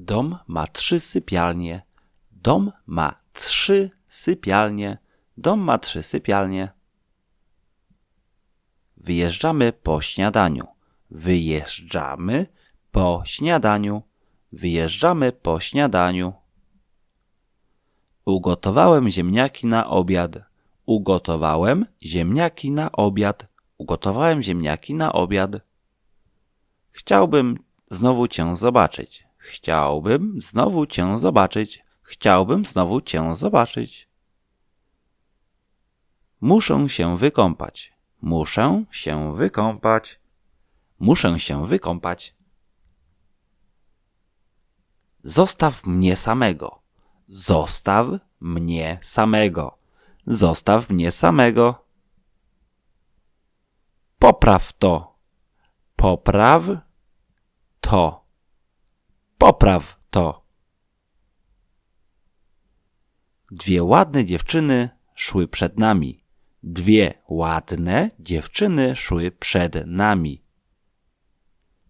Dom ma trzy sypialnie. Dom ma trzy sypialnie. Dom ma trzy sypialnie. Wyjeżdżamy po śniadaniu. Wyjeżdżamy po śniadaniu. Wyjeżdżamy po śniadaniu. Ugotowałem ziemniaki na obiad. Ugotowałem ziemniaki na obiad. Ugotowałem ziemniaki na obiad. Chciałbym znowu cię zobaczyć. Chciałbym znowu cię zobaczyć. Chciałbym znowu cię zobaczyć. Muszę się wykąpać. Muszę się wykąpać. Muszę się wykąpać. Zostaw mnie samego. Zostaw mnie samego. Zostaw mnie samego. Popraw to. Popraw to. Popraw to. Dwie ładne dziewczyny szły przed nami. Dwie ładne dziewczyny szły przed nami.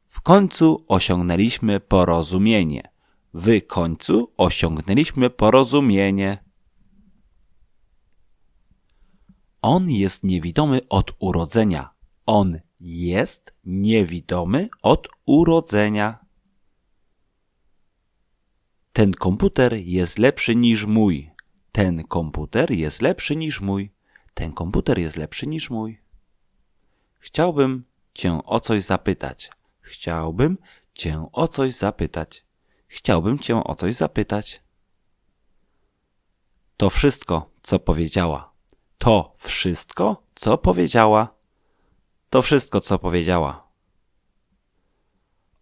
W końcu osiągnęliśmy porozumienie. W końcu osiągnęliśmy porozumienie. On jest niewidomy od urodzenia. On jest niewidomy od urodzenia. Ten komputer jest lepszy niż mój. Ten komputer jest lepszy niż mój. Ten komputer jest lepszy niż mój. Chciałbym cię o coś zapytać. Chciałbym cię o coś zapytać. Chciałbym cię o coś zapytać. To wszystko, co powiedziała. To wszystko, co powiedziała. To wszystko, co powiedziała.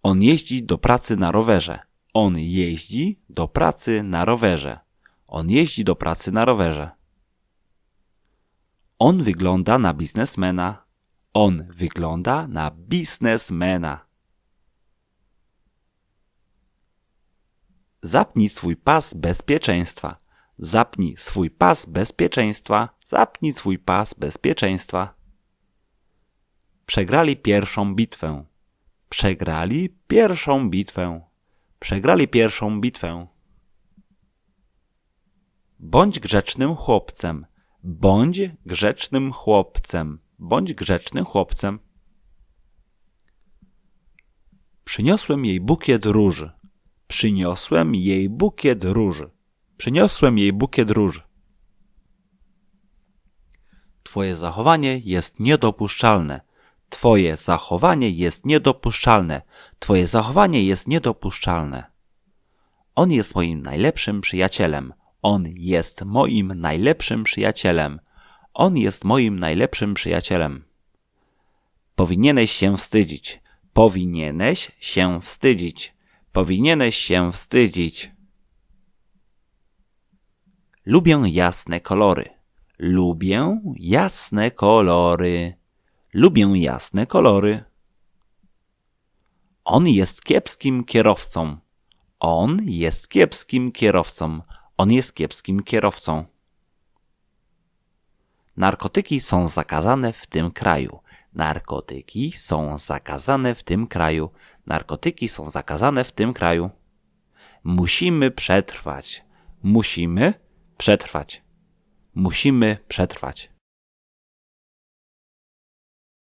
On jeździ do pracy na rowerze. On jeździ do pracy na rowerze. On jeździ do pracy na rowerze. On wygląda na biznesmena. On wygląda na biznesmena. Zapnij swój pas bezpieczeństwa. Zapnij swój pas bezpieczeństwa. Zapnij swój pas bezpieczeństwa. Przegrali pierwszą bitwę. Przegrali pierwszą bitwę. Przegrali pierwszą bitwę. Bądź grzecznym chłopcem. Bądź grzecznym chłopcem. Bądź grzecznym chłopcem. Przyniosłem jej bukiet róży. Przyniosłem jej bukiet róży. Przyniosłem jej bukiet róży. Twoje zachowanie jest niedopuszczalne. Twoje zachowanie jest niedopuszczalne. Twoje zachowanie jest niedopuszczalne. On jest moim najlepszym przyjacielem. On jest moim najlepszym przyjacielem. On jest moim najlepszym przyjacielem. Powinieneś się wstydzić. Powinieneś się wstydzić. Powinieneś się wstydzić. Lubię jasne kolory. Lubię jasne kolory. Lubię jasne kolory. On jest kiepskim kierowcą. On jest kiepskim kierowcą. On jest kiepskim kierowcą. Narkotyki są zakazane w tym kraju. Narkotyki są zakazane w tym kraju. Narkotyki są zakazane w tym kraju. Musimy przetrwać. Musimy przetrwać. Musimy przetrwać.